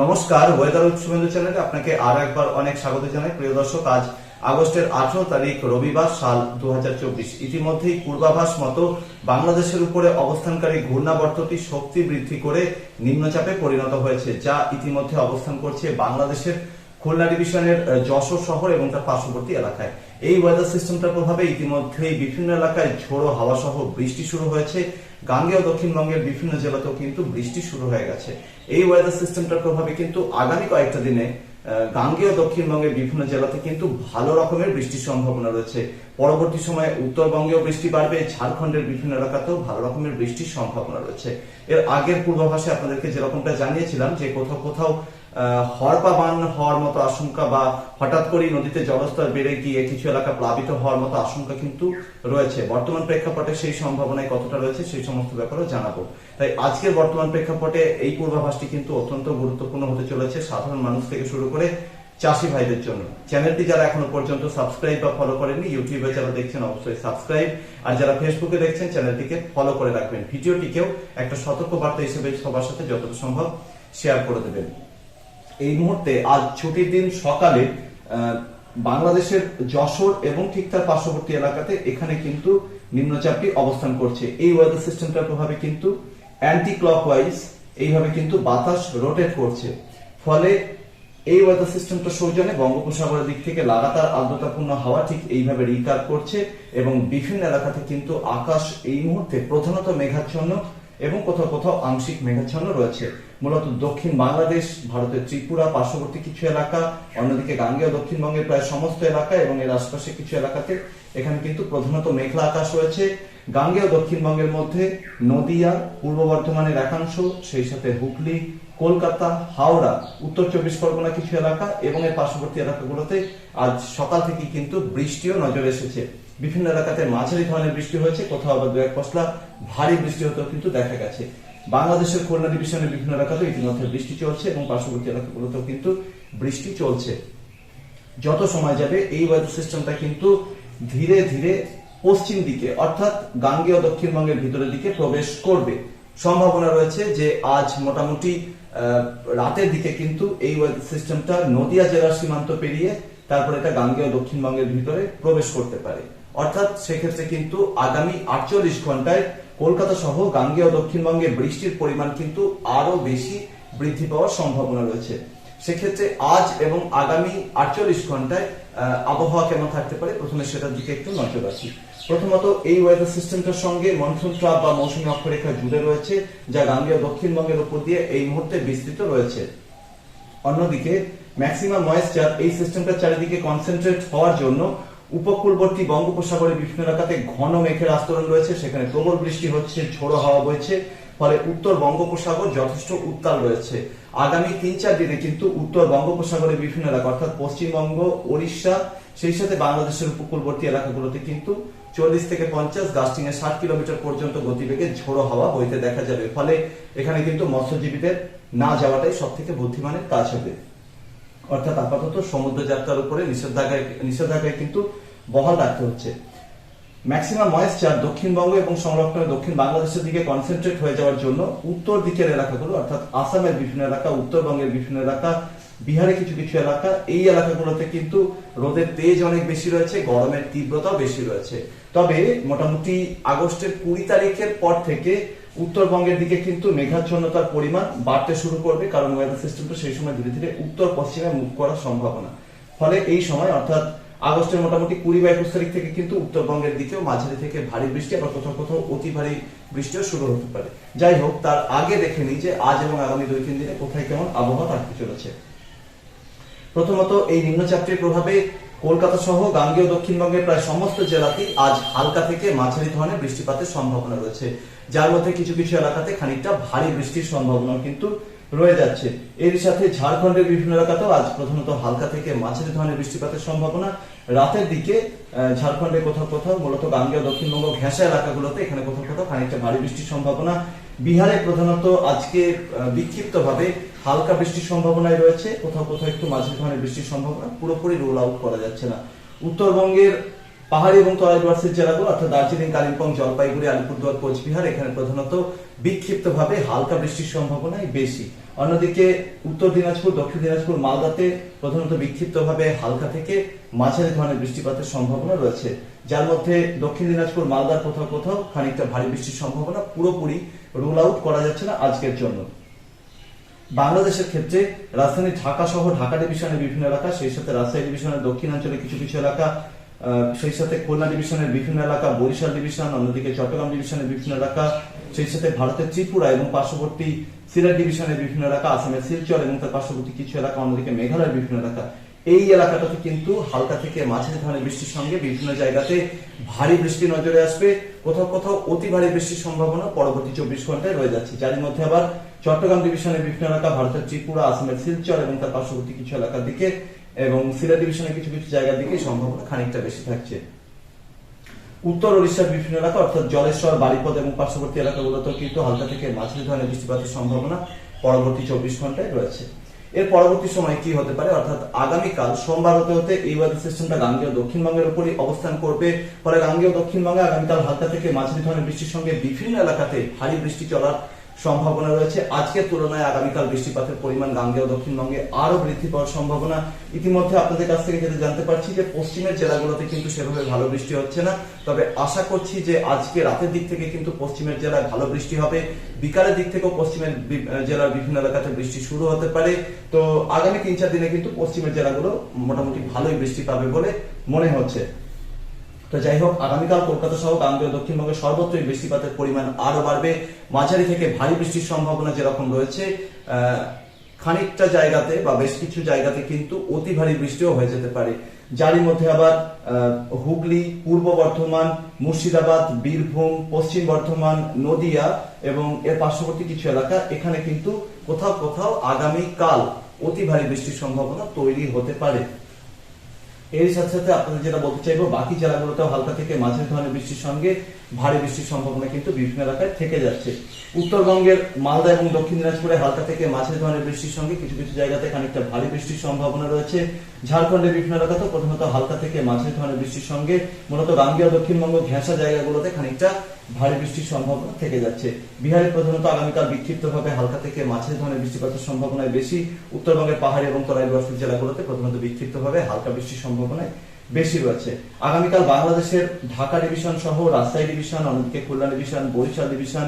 নমস্কার ওয়েদার উৎসবেন্দ্র চ্যানেলে আপনাকে আর একবার অনেক স্বাগত জানাই। প্রিয় দর্শক, আজ আগস্টের আঠারো তারিখ, রবিবার সাল দু হাজার চব্বিশ। ইতিমধ্যেই পূর্বাভাস মতো বাংলাদেশের উপরে অবস্থানকারী ঘূর্ণাবর্তটি শক্তি বৃদ্ধি করে নিম্নচাপে পরিণত হয়েছে, যা ইতিমধ্যে অবস্থান করছে বাংলাদেশের খুলনা ডিভিশনের যশোর শহর এবং তার পার্শ্ববর্তী এলাকায়। এই ওয়েদার সিস্টেমটার প্রভাবে ইতিমধ্যেই বিভিন্ন এলাকায় ঝোড়ো হাওয়া সহ বৃষ্টি শুরু হয়েছে। গাঙ্গেয় দক্ষিণবঙ্গের বিভিন্ন জেলাতেও কিন্তু বৃষ্টি শুরু হয়ে গেছে। এই ওয়েদার সিস্টেমটার প্রভাবে কিন্তু আগামী কয়েকটা দিনে গাঙ্গেয় দক্ষিণবঙ্গের বিভিন্ন জেলাতে কিন্তু ভালো রকমের বৃষ্টির সম্ভাবনা রয়েছে। পরবর্তী সময়ে উত্তরবঙ্গেও বৃষ্টি বাড়বে। ঝাড়খণ্ডের বিভিন্ন এলাকাতেও ভালো রকমের বৃষ্টির সম্ভাবনা রয়েছে। এর আগের পূর্বাভাসে আপনাদেরকে যেরকমটা জানিয়েছিলাম যে কোথাও কোথাও আহ, হরপা বান হওয়ার মতো আশঙ্কা বা হঠাৎ করেই নদীতে জলস্তর বেড়ে গিয়ে কিছু এলাকা প্লাবিত হওয়ার মতো আশঙ্কা কিন্তু রয়েছে। বর্তমান প্রেক্ষাপটে সেই সম্ভাবনায় কতটা রয়েছে সেই সমস্ত ব্যাপারেও জানাব। তাই আজকের বর্তমান প্রেক্ষাপটে এই পূর্বাভাসটি কিন্তু অত্যন্ত গুরুত্বপূর্ণ হতে চলেছে সাধারণ মানুষ থেকে শুরু করে চাষি ভাইদের জন্য। চ্যানেলটি যারা এখনও পর্যন্ত সাবস্ক্রাইব বা ফলো করেননি ইউটিউবে যারা দেখছেন অবশ্যই সাবস্ক্রাইব। আর যারা ফেসবুকে দেখছেন চ্যানেলটিকে ফলো করে রাখবেন। ভিডিওটিকেও একটা সতর্ক বার্তা হিসেবে সবার সাথে যতটা সম্ভব শেয়ার করে দেবেন। এই মুহূর্তে আজ ছুটির দিন সকালে বাংলাদেশের যশোর এবং ঠিক তার পার্শ্ববর্তী এলাকাতে এখানে কিন্তু নিম্নচাপটি অবস্থান করছে। এই ওয়েদার সিস্টেমটার প্রভাবে কিন্তু অ্যান্টি ক্লকওয়াইজ এইভাবে কিন্তু বাতাস রোটেট করছে। ফলে এই ওয়েদার সিস্টেমটা সৌজন্যে বঙ্গোপসাগরের দিক থেকে লাগাতার আর্দ্রতাপূর্ণ হাওয়া ঠিক এইভাবে রিকার করছে এবং বিভিন্ন এলাকাতে কিন্তু আকাশ এই মুহূর্তে প্রধানত মেঘাচ্ছন্ন। এবং কোথাও কোথাও আংশিক মেঘাচ্ছন্ন রয়েছে। মূলত দক্ষিণ বাংলাদেশ, ভারতের ত্রিপুরা, পার্শ্ববর্তী কিছু এলাকা, অন্যদিকে গাঙ্গেয় দক্ষিণবঙ্গের প্রায় সমস্ত এলাকা এবং এর আশপাশে কিছু এলাকাতে এখানে কিন্তু প্রধানত মেঘলা আকাশ রয়েছে। গাঙ্গেয় দক্ষিণবঙ্গের মধ্যে নদিয়া, পূর্ব বর্ধমানের একাংশ, সেই সাথে হুগলি কলকাতা, হাওড়া, উত্তর চব্বিশ পরগনা কিছু এলাকা এবং এর পার্শ্ববর্তী এলাকাগুলোতে আজ সকাল থেকে কিন্তু বৃষ্টিও নজরে এসেছে। বিভিন্ন এলাকাতে মাঝারি ধরনের বৃষ্টি হয়েছে, কোথাও আবার দু এক পশলা ভারী বৃষ্টি হতেও কিন্তু দেখা গেছে। বাংলাদেশের খুলনা ডিভিশনের বিভিন্ন এলাকাতে ইতিমধ্যে বৃষ্টি চলছে এবং পার্শ্ববর্তী এলাকাগুলোতেও কিন্তু বৃষ্টি চলছে। যত সময় যাবে এই ওয়েদার সিস্টেমটা কিন্তু ধীরে ধীরে পশ্চিম দিকে, অর্থাৎ গাঙ্গেয় দক্ষিণবঙ্গের ভিতরের দিকে প্রবেশ করবে। সম্ভাবনা রয়েছে যে আজ মোটামুটি রাতের দিকে কিন্তু এই সিস্টেমটা নদিয়া জেলার সীমান্ত পেরিয়ে তারপরে এটা গাঙ্গেয় দক্ষিণবঙ্গের ভিতরে প্রবেশ করতে পারে। অর্থাৎ সেক্ষেত্রে কিন্তু আগামী আটচল্লিশ ঘন্টায় কলকাতা সহ গাঙ্গেয় দক্ষিণবঙ্গে বৃষ্টির পরিমাণ কিন্তু আরও বেশি বৃদ্ধি পাওয়ার সম্ভাবনা রয়েছে। সেক্ষেত্রে আজ এবং আগামী আটচল্লিশ ঘন্টায় আবহাওয়া কেমন থাকতে পারে? প্রথমে সেটার দিকে একটু নজর রাখি। প্রথমত, এই ওয়েদার সিস্টেমটার সঙ্গে মনসুন ট্রাপ বা মৌসুমী অক্ষরেখা জুড়ে রয়েছে, যা গাঙ্গেয় দক্ষিণবঙ্গের উপর দিয়ে এই মুহূর্তে বিস্তৃত রয়েছে। অন্যদিকে ম্যাক্সিমাম ময়েশ্চার এই সিস্টেমটার চারিদিকে কনসেন্ট্রেট হওয়ার জন্য উপকূলবর্তী বঙ্গোপসাগরের বিভিন্ন এলাকাতে ঘন মেঘের আস্তরণ রয়েছে। সেখানে প্রবল বৃষ্টি হচ্ছে, ঝোড়ো হাওয়া বইছে। ফলে উত্তর বঙ্গোপসাগর যথেষ্ট উত্তাল রয়েছে। আগামী তিন চার দিনে কিন্তু উত্তর বঙ্গোপসাগরের বিভিন্ন এলাকা, অর্থাৎ পশ্চিমবঙ্গ, ওড়িশা, সেই সাথে বাংলাদেশের উপকূলবর্তী এলাকাগুলোতে কিন্তু চল্লিশ থেকে পঞ্চাশ গাস্টিং এ ষাট কিলোমিটার পর্যন্ত গতিবেগে ঝোড়ো হাওয়া বইতে দেখা যাবে। ফলে এখানে কিন্তু মৎস্যজীবীদের না যাওয়াটাই সব থেকে বুদ্ধিমানের কাজ হবে। অর্থাৎ আপাতত সমুদ্র যাত্রার উপরে নিষেধাজ্ঞায় নিষেধাজ্ঞায় কিন্তু বহাল রাখতে হচ্ছে। ম্যাক্সিমাম ময়েশ্চার দক্ষিণবঙ্গ এবং সংরক্ষণে দক্ষিণ বাংলাদেশের দিকে কনসেন্ট্রেট হয়ে যাওয়ার জন্য উত্তর দিকের এলাকাগুলো, অর্থাৎ আসামের বিভিন্ন এলাকা, উত্তরবঙ্গের বিভিন্ন এলাকা, বিহারে কিছু কিছু এলাকা, এই এলাকাগুলোতে কিন্তু রোদের তেজ অনেক বেশি রয়েছে, গরমের তীব্রতাও বেশি রয়েছে। তবে মোটামুটি আগস্টের কুড়ি তারিখের পর থেকে উত্তরবঙ্গের দিকে কিন্তু মেঘাচ্ছন্নতার পরিমাণ বাড়তে শুরু করবে, কারণ ওয়েদার সিস্টেমটা সেই সময় ধীরে ধীরে উত্তর পশ্চিমে মুখ করার সম্ভাবনা। ফলে এই সময়, অর্থাৎ আগস্টের মোটামুটি কুড়ি বা একুশ তারিখ থেকে কিন্তু উত্তরবঙ্গের দিকেও মাঝারি থেকে ভারী বৃষ্টি আবার কোথাও কোথাও অতি ভারী বৃষ্টিও শুরু হতে পারে। যাই হোক, তার আগে দেখে নিই যে আজ এবং আগামী দুই তিন দিনে কোথায় কেমন আবহাওয়া থাকতে চলেছে প্রথমত এই নিম্নচাপটির প্রভাবে কলকাতা সহ গাঙ্গেয় দক্ষিণবঙ্গের প্রায় সমস্ত জেলাতেই আজ হালকা থেকে মাঝারি ধরনের বৃষ্টিপাতের সম্ভাবনা রয়েছে। যার মধ্যে কিছু কিছু এলাকাতে খানিকটা ভারী বৃষ্টির সম্ভাবনা কিন্তু রয়ে যাচ্ছে। এর সাথে ঝাড়খণ্ডের বিভিন্ন এলাকাতেও আজ প্রধানত হালকা থেকে মাঝারি ধরনের বৃষ্টিপাতের সম্ভাবনা। রাতের দিকে আহ, ঝাড়খণ্ডে কোথাও কোথাও মূলত গাঙ্গেয় দক্ষিণবঙ্গ ঘেঁষা এলাকাগুলোতে এখানে কোথাও কোথাও খানিকটা ভারী বৃষ্টির সম্ভাবনা। বিহারে প্রধানত আজকে বিক্ষিপ্ত ভাবে হালকা বৃষ্টির সম্ভাবনায় রয়েছে। কোথাও কোথাও একটু মাঝারি ধরনের বৃষ্টির সম্ভাবনা। পুরোপুরি রোল আউট করা যাচ্ছে না। উত্তরবঙ্গের পাহাড়ি এবং তরাই ডুয়ার্সের জেলাগুলো, অর্থাৎ দার্জিলিং, কালিম্পং, জলপাইগুড়ি, আলিপুরদুয়ার, কোচবিহার, এখানে প্রধানত বিক্ষিপ্ত ভাবে হালকা বৃষ্টির সম্ভাবনাই বেশি। অন্যদিকে উত্তর দিনাজপুর, দক্ষিণ দিনাজপুর, মালদাতে প্রধানত বিক্ষিপ্তভাবে হালকা থেকে মাঝারি ধরনের বৃষ্টিপাতের সম্ভাবনা রয়েছে। যার মধ্যে দক্ষিণ দিনাজপুর, মালদার কোথাও কোথাও খানিকটা ভারী বৃষ্টির সম্ভাবনা। পুরোপুরি রুল আউট করা যাচ্ছে না আজকের জন্য। বাংলাদেশের ক্ষেত্রে রাজধানী ঢাকা সহ ঢাকা ডিভিশনের বিভিন্ন এলাকা, সেই সাথে রাজশাহী ডিভিশনের দক্ষিণাঞ্চলে কিছু কিছু এলাকা সেই সাথে খুলনা ডিভিশনের বিভিন্ন এলাকা, বরিশাল ডিভিশন, অন্যদিকে চট্টগ্রাম ডিভিশনের বিভিন্ন এলাকা, সেই সাথে ভারতের ত্রিপুরা এবং পার্শ্ববর্তী সিলেট ডিভিশনের বিভিন্ন এলাকা, আসামের শিলচর এবং তার পার্শ্ববর্তী কিছু এলাকা, অন্যদিকে মেঘালয়ের বিভিন্ন এলাকা। এই এলাকাটাতে কিন্তু হালকা থেকে মাঝারি ধরনের বৃষ্টির সঙ্গে বিভিন্ন জায়গাতে ভারী বৃষ্টি নজরে আসবে। কোথাও কোথাও অতি ভারী বৃষ্টির সম্ভাবনা পরবর্তী চব্বিশ ঘন্টায় রয়ে যাচ্ছে। যার মধ্যে আবার চট্টগ্রাম ডিভিশনের বিভিন্ন এলাকা, ভারতের ত্রিপুরা, আসামের শিলচর এবং তার পার্শ্ববর্তী কিছু এলাকার দিকে এবং সিলেট ডিভিশনের কিছু কিছু জায়গার দিকে সম্ভাবনা খানিকটা বেশি থাকছে। উত্তর ওড়িশার বিভিন্ন এলাকা, অর্থাৎ জলেশ্বর, বারিপদ এবং পার্শ্ববর্তী এলাকাগুলোতেও কিন্তু হালকা থেকে মাঝারি ধরনের বৃষ্টিপাতের সম্ভাবনা পরবর্তী চব্বিশ ঘন্টায় রয়েছে। এর পরবর্তী সময় কি হতে পারে? অর্থাৎ আগামীকাল সোমবার হতে হতে এই ওয়েদার সিস্টেমটা গাঙ্গেয় দক্ষিণবঙ্গের উপরই অবস্থান করবে। ফলে গাঙ্গেয় দক্ষিণবঙ্গে আগামীকাল হালকা থেকে মাঝারি ধরনের বৃষ্টির সঙ্গে বিভিন্ন এলাকাতে ভারী বৃষ্টি চলার সম্ভাবনা রয়েছে। আজকের তুলনায় আগামীকাল বৃষ্টিপাতের পরিমাণ গাঙ্গেয় দক্ষিণবঙ্গে আরও বৃদ্ধি পাওয়ার সম্ভাবনা। ইতিমধ্যে আপনাদের কাছ থেকে যেটা জানতে পারছি যে, পশ্চিমের জেলাগুলোতে কিন্তু সেভাবে ভালো বৃষ্টি হচ্ছে না। তবে আশা করছি যে, আজকে রাতের দিক থেকে কিন্তু পশ্চিমের জেলায় ভালো বৃষ্টি হবে। বিকালের দিক থেকেও পশ্চিমের জেলার বিভিন্ন এলাকাতে বৃষ্টি শুরু হতে পারে। তো আগামী তিন চার দিনে কিন্তু পশ্চিমের জেলাগুলো মোটামুটি ভালোই বৃষ্টি পাবে বলে মনে হচ্ছে। তো যাই হোক, আগামীকাল কলকাতা সহ গাঙ্গেয় দক্ষিণবঙ্গে সর্বত্রই বৃষ্টিপাতের পরিমাণ আরও বাড়বে। মাঝারি থেকে ভারী বৃষ্টির সম্ভাবনা যেরকম রয়েছে খানিকটা জায়গাতে বা বেশ কিছু জায়গাতে কিন্তু অতি ভারী বৃষ্টিও হয়ে যেতে পারে। যারই মধ্যে আবার হুগলি, পূর্ব বর্ধমান, মুর্শিদাবাদ, বীরভূম, পশ্চিম বর্ধমান, নদিয়া এবং এর পার্শ্ববর্তী কিছু এলাকা, এখানে কিন্তু কোথাও কোথাও আগামী কাল অতি ভারী বৃষ্টির সম্ভাবনা তৈরি হতে পারে। এর সাথে সাথে আপনাদের যেটা বলতে চাইব, বাকি জেলাগুলোতেও হালকা থেকে মাঝারি ধরনের বৃষ্টির সঙ্গে ভারী বৃষ্টির সম্ভাবনা কিন্তু বিভিন্ন এলাকায় থেকে যাচ্ছে। উত্তরবঙ্গের মালদা এবং দক্ষিণ দিনাজপুরে হালকা থেকে মাঝারি ধরনের বৃষ্টির সঙ্গে কিছু কিছু জায়গাতে খানিকটা ভারী বৃষ্টির সম্ভাবনা রয়েছে। ঝাড়খণ্ডের বিভিন্ন এলাকাতেও প্রধানত হালকা থেকে মাঝারি ধরনের বৃষ্টির সঙ্গে মূলত গাঙ্গেয়, দক্ষিণবঙ্গ ঘেঁষা জায়গাগুলোতে খানিকটা ভারী বৃষ্টির সম্ভাবনা থেকে যাচ্ছে। বিহারে প্রধানত আগামীকাল বিক্ষিপ্তভাবে হালকা থেকে মাঝারি ধরনের বৃষ্টিপাতের সম্ভাবনায় বেশি। উত্তরবঙ্গের পাহাড়ি এবং তরাই বর্ষিক জেলাগুলোতে প্রধানত বিক্ষিপ্তভাবে হালকা বৃষ্টির সম্ভাবনায় বেশি রয়েছে। আগামীকাল বাংলাদেশের ঢাকা ডিভিশন সহ রাজশাহী ডিভিশন, অন্যদিকে খুলনা ডিভিশন, বরিশাল ডিভিশন,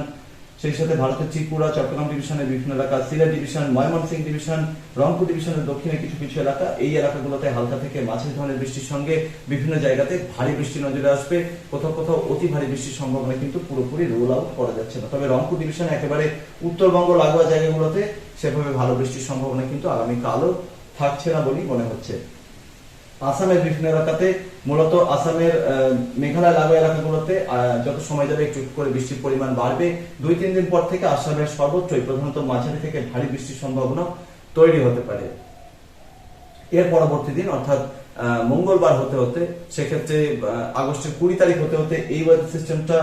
সেই সাথে ভারতের ত্রিপুরা, চট্টগ্রাম ডিভিশনের বিভিন্ন এলাকা, সিলেট ডিভিশন, ময়মনসিংহ ডিভিশন, রংপুর ডিভিশনের দক্ষিণে কিছু কিছু এলাকা, এই এলাকাগুলোতে হালকা থেকে মাঝারি ধরনের বৃষ্টির সঙ্গে বিভিন্ন জায়গাতে ভারী বৃষ্টি নজরে আসবে। কোথাও কোথাও অতি ভারী বৃষ্টির সম্ভাবনা কিন্তু পুরোপুরি রোল আউট করা যাচ্ছে না। তবে রংপুর ডিভিশন একেবারে উত্তরবঙ্গ লাগোয়া জায়গাগুলোতে সেভাবে ভালো বৃষ্টির সম্ভাবনা কিন্তু আগামীকালও থাকছে না বলেই মনে হচ্ছে। আসামের বিভিন্ন এলাকাতে মূলত আসামের মেঘালয় লাগোয়া এলাকাগুলোতে যত সময় যাবে একটু করে বৃষ্টির পরিমাণ বাড়বে। দুই, তিন দিন পর থেকে আসামের সর্বত্রই, প্রধানত মাঝারি থেকে ভারী বৃষ্টির সম্ভাবনা তৈরি হতে পারে। এর পরবর্তী দিন, অর্থাৎ মঙ্গলবার হতে হতে, সেক্ষেত্রে আগস্টের কুড়ি তারিখ হতে হতে এই ওয়েদার সিস্টেমটা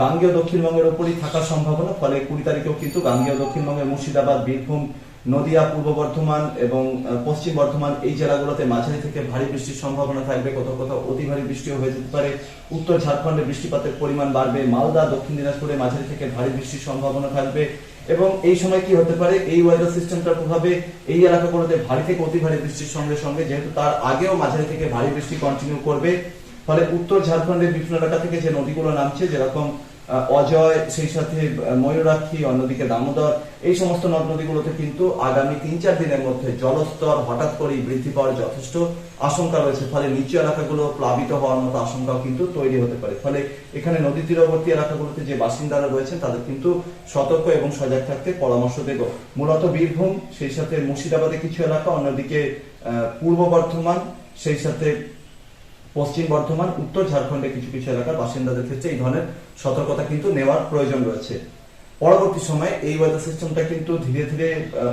গাঙ্গেয় দক্ষিণবঙ্গের উপরই থাকার সম্ভাবনা, ফলে কুড়ি তারিখেও কিন্তু গাঙ্গেয় দক্ষিণবঙ্গের মুর্শিদাবাদ, বীরভূম নদিয়া, পূর্ব বর্ধমান এবং পশ্চিম বর্ধমান এই জেলাগুলোতে মাঝারি থেকে ভারী বৃষ্টির সম্ভাবনা থাকবে। কোথাও কোথাও অতি ভারী বৃষ্টিও হয়ে যেতে পারে। উত্তর ঝাড়খণ্ডে বৃষ্টিপাতের পরিমাণ বাড়বে। মালদা, দক্ষিণ দিনাজপুরে মাঝারি থেকে ভারী বৃষ্টির সম্ভাবনা থাকবে। এবং এই সময় কি হতে পারে? এই ওয়েদার সিস্টেমটার প্রভাবে এই এলাকাগুলোতে ভারী থেকে অতি ভারী বৃষ্টির সঙ্গে সঙ্গে যেহেতু তার আগেও মাঝারি থেকে ভারী বৃষ্টি কন্টিনিউ করবে, ফলে উত্তর ঝাড়খণ্ডের বিভিন্ন এলাকা থেকে যে নদীগুলো নামছে, যেরকম অজয়, সেই সাথে ময়ূরাক্ষী, অন্যদিকে দামোদর, এই সমস্ত নদ নদীগুলোতে কিন্তু আগামী তিন চার দিনের মধ্যে জলস্তর হঠাৎ করেই বৃদ্ধি পাওয়ার যথেষ্ট আশঙ্কা রয়েছে। ফলে নিচু এলাকাগুলো প্লাবিত হওয়ার মতো আশঙ্কাও কিন্তু তৈরি হতে পারে। ফলে এখানে নদী তীরবর্তী এলাকাগুলোতে যে বাসিন্দারা রয়েছেন, তাদের কিন্তু সতর্ক এবং সজাগ থাকতে পরামর্শ দেব। মূলত বীরভূম, সেই সাথে মুর্শিদাবাদে কিছু এলাকা, অন্যদিকে পূর্ব বর্ধমান, সেই সাথে পশ্চিম বর্ধমান, উত্তর ঝাড়খণ্ডে কিছু কিছু এলাকার বাসিন্দাদের ক্ষেত্রে এই ধরনের সতর্কতা কিন্তু নেওয়ার প্রয়োজন রয়েছে। পরবর্তী সময়ে এই ওয়েদার সিস্টেমটা কিন্তু ধীরে ধীরে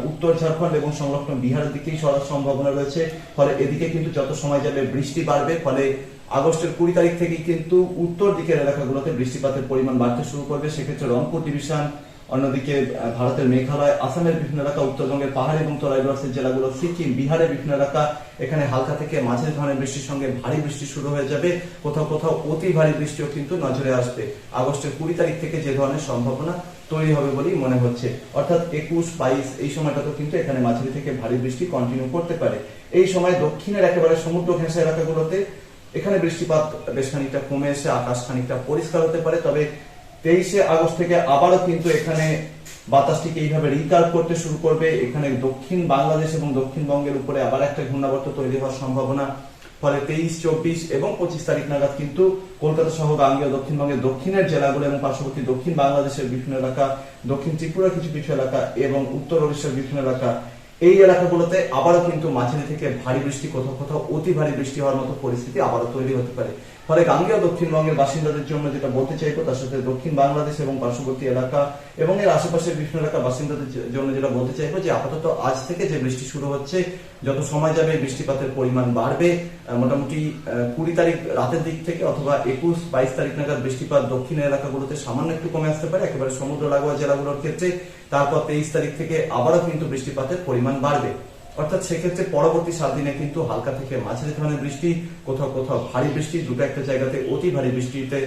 উত্তর ঝাড়খণ্ড এবং সংলগ্ন বিহারের দিকেই সরার সম্ভাবনা রয়েছে। ফলে এদিকে কিন্তু যত সময় যাবে বৃষ্টি বাড়বে। ফলে আগস্টের কুড়ি তারিখ থেকেই কিন্তু উত্তর দিকের এলাকাগুলোতে বৃষ্টিপাতের পরিমাণ বাড়তে শুরু করবে। সেক্ষেত্রে রংপুর ডিভিশন অন্যদিকে ভারতের মেঘালয়, আসামের বিভিন্ন এলাকা, উত্তরবঙ্গের পাহাড় এবং তরাইবাসের জেলাগুলো, সিকিম, বিহারের বিভিন্ন এলাকা, এখানে হালকা থেকে মাঝের ধরনের বৃষ্টির সঙ্গে ভারী বৃষ্টি শুরু হয়ে যাবে। কোথাও কোথাও অতি ভারী বৃষ্টিও কিন্তু নজরে আসবে। আগস্টের কুড়ি তারিখ থেকে যে ধরনের সম্ভাবনা তৈরি হবে বলেই মনে হচ্ছে। অর্থাৎ একুশ, বাইশ এই সময়টাতে কিন্তু এখানে মাঝারি থেকে ভারী বৃষ্টি কন্টিনিউ করতে পারে। এই সময় দক্ষিণের একেবারে সমুদ্র ঘেঁষা এলাকাগুলোতে এখানে বৃষ্টিপাত বেশ খানিকটা কমে এসে আকাশ খানিকটা পরিষ্কার হতে পারে। তবে তেইশে আগস্ট থেকে আবারও কিন্তু এখানে বাতাসটিকে এইভাবে রিকার্ভ করতে শুরু করবে। এখানে দক্ষিণ বাংলাদেশ এবং দক্ষিণবঙ্গের উপরে আবার একটা ঘূর্ণাবর্ত তৈরি হওয়ার সম্ভাবনা। ফলে তেইশ, চব্বিশ এবং পঁচিশ তারিখ নাগাদ কিন্তু কলকাতা সহ গাঙ্গেয়, দক্ষিণবঙ্গের দক্ষিণের জেলাগুলো এবং পার্শ্ববর্তী দক্ষিণ বাংলাদেশের বিভিন্ন এলাকা, দক্ষিণ ত্রিপুরা কিছু কিছু এলাকা এবং উত্তর ওড়িশার বিভিন্ন এলাকা, এই এলাকাগুলোতে আবারও কিন্তু মাঝারি থেকে ভারী বৃষ্টি, কোথাও কোথাও অতি ভারী বৃষ্টি হওয়ার মতো পরিস্থিতি আবারও তৈরি হতে পারে। ফলে গাঙ্গেয় দক্ষিণবঙ্গের বাসিন্দাদের জন্য যেটা বলতে চাইব, তার সাথে দক্ষিণ বাংলাদেশ এবং পার্শ্ববর্তী এলাকা এবং এর আশেপাশের বিভিন্ন এলাকার বাসিন্দাদের জন্য যেটা বলতে চাইব যে আপাতত আজ থেকে যে বৃষ্টি শুরু হচ্ছে, যত সময় যাবে বৃষ্টিপাতের পরিমাণ বাড়বে মোটামুটি কুড়ি তারিখ রাতের দিক থেকে অথবা একুশ বাইশ তারিখ নাগাদ বৃষ্টিপাত দক্ষিণের এলাকাগুলোতে সামান্য একটু কমে আসতে পারে, একেবারে সমুদ্র লাগোয়া জেলাগুলোর ক্ষেত্রে, তারপর তেইশ তারিখ থেকে আবারও কিন্তু বৃষ্টিপাতের পরিমাণ বাড়বে। অর্থাৎ সেক্ষেত্রে পরবর্তী সাত দিনে কিন্তু হালকা থেকে মাঝারি ধরনের বৃষ্টি, কোথাও কোথাও ভারী বৃষ্টি, দুটো একটা জায়গাতে অতি ভারী বৃষ্টিতে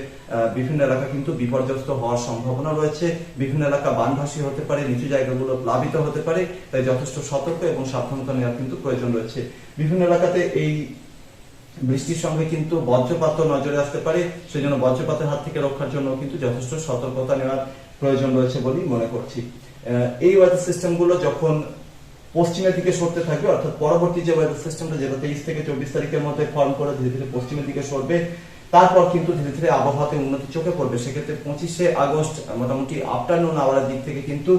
বিভিন্ন এলাকা কিন্তু বিপর্যস্ত হওয়ার সম্ভাবনা রয়েছে। বিভিন্ন এলাকা বানভাসী হতে পারে, নিচু জায়গাগুলো প্লাবিত হতে পারে, তাই যথেষ্ট সতর্ক এবং সাবধানতা নেওয়ার কিন্তু প্রয়োজন রয়েছে। বিভিন্ন এলাকাতে এই বৃষ্টির সঙ্গে কিন্তু বজ্রপাত নজরে আসতে পারে, সেজন্য বজ্রপাতের হাত থেকে রক্ষার জন্য কিন্তু যথেষ্ট সতর্কতা নেওয়ার প্রয়োজন রয়েছে বলেই মনে করছি। এই ওয়েদার সিস্টেমগুলো যখন পশ্চিমের দিকে সরতে থাকবে, অর্থাৎ পরবর্তী যে ওয়েদার সিস্টেমটা যেটা তেইশ থেকে চব্বিশ তারিখের মধ্যে ফর্ম করে ধীরে ধীরে পশ্চিমের দিকে সরবে, তারপর কিন্তু ধীরে ধীরে আবহাওয়াতে উন্নতি চোখে পড়বে। সেক্ষেত্রে পঁচিশে আগস্ট, মোটামুটি আফটারনুন আওয়ারের দিক থেকে কিন্তু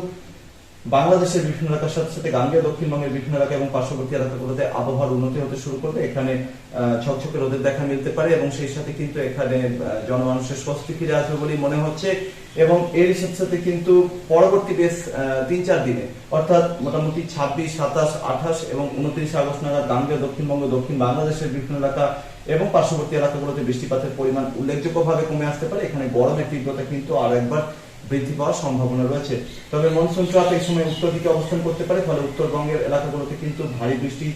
বাংলাদেশের বিভিন্ন এলাকার সাথে সাথে গাঙ্গেয় দক্ষিণবঙ্গের বিভিন্ন এলাকা এবং পার্শ্ববর্তী এলাকাগুলোতে আবহাওয়ার উন্নতি হতে শুরু করবে। এখানে ঝকঝকে রোদের দেখা মিলতে পারে এবং সেই সাথে কিন্তু এখানে জনমানুষের স্বস্তি ফিরে আসবে বলেই মনে হচ্ছে এবং এর সাথে সাথে কিন্তু পরবর্তী বেশ তিন চার দিনে, অর্থাৎ মোটামুটি ছাব্বিশ, সাতাশ, আঠাশ এবং উনত্রিশে আগস্ট নাগাদ গাঙ্গেয় দক্ষিণবঙ্গ, দক্ষিণ বাংলাদেশের বিভিন্ন এলাকা এবং পার্শ্ববর্তী এলাকাগুলোতে বৃষ্টিপাতের পরিমাণ উল্লেখযোগ্যভাবে কমে আসতে পারে। এখানে গরমের তীব্রতা কিন্তু আরও একবার বৃদ্ধি পাওয়ার সম্ভাবনা রয়েছে। তবে মনসুন ট্রাপ এই সময় উত্তর দিকে অবস্থান করতে পারে, ফলে উত্তরবঙ্গের এলাকাগুলোতে কিন্তু ভারী বৃষ্টি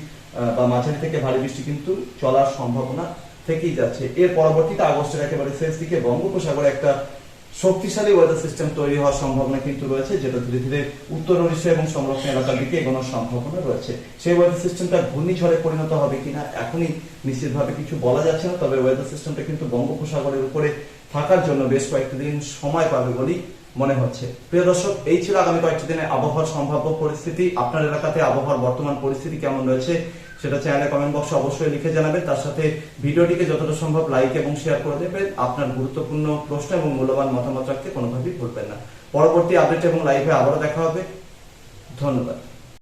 বা মাঝারি থেকে ভারী বৃষ্টি কিন্তু চলার সম্ভাবনা থেকেই যাচ্ছে। এর পরবর্তীতে আগস্টের একেবারে শেষ দিকে বঙ্গোপসাগরে একটা শক্তিশালী ওয়েদার সিস্টেম তৈরি হওয়ার সম্ভাবনা কিন্তু রয়েছে, যেটা ধীরে ধীরে উত্তর ওড়িশা এবং সংরক্ষণ এলাকার দিকে এগোনোর সম্ভাবনা রয়েছে। সেই ওয়েদার সিস্টেমটা ঘূর্ণিঝড়ে পরিণত হবে কিনা, এখনই নিশ্চিতভাবে কিছু বলা যাচ্ছে না, তবে ওয়েদার সিস্টেমটা কিন্তু বঙ্গোপসাগরের উপরে থাকার জন্য বেশ কয়েকটি দিন সময় পাবে বলেই মনে হচ্ছে। প্রিয় দর্শক, এই ছিল আগামী কয়েকটি দিনে আবহাওয়ার সম্ভাব্য পরিস্থিতি। আপনার এলাকাতে আবহাওয়ার বর্তমান পরিস্থিতি কেমন রয়েছে সেটা চ্যানেলে কমেন্ট বক্সে অবশ্যই লিখে জানাবেন। তার সাথে ভিডিওটিকে যতটা সম্ভব লাইক এবং শেয়ার করে দেবেন। আপনার গুরুত্বপূর্ণ প্রশ্ন এবং মূল্যবান মতামত রাখতে কোনোভাবেই ভুলবেন না। পরবর্তী আপডেট এবং লাইভে আবারও দেখা হবে। ধন্যবাদ।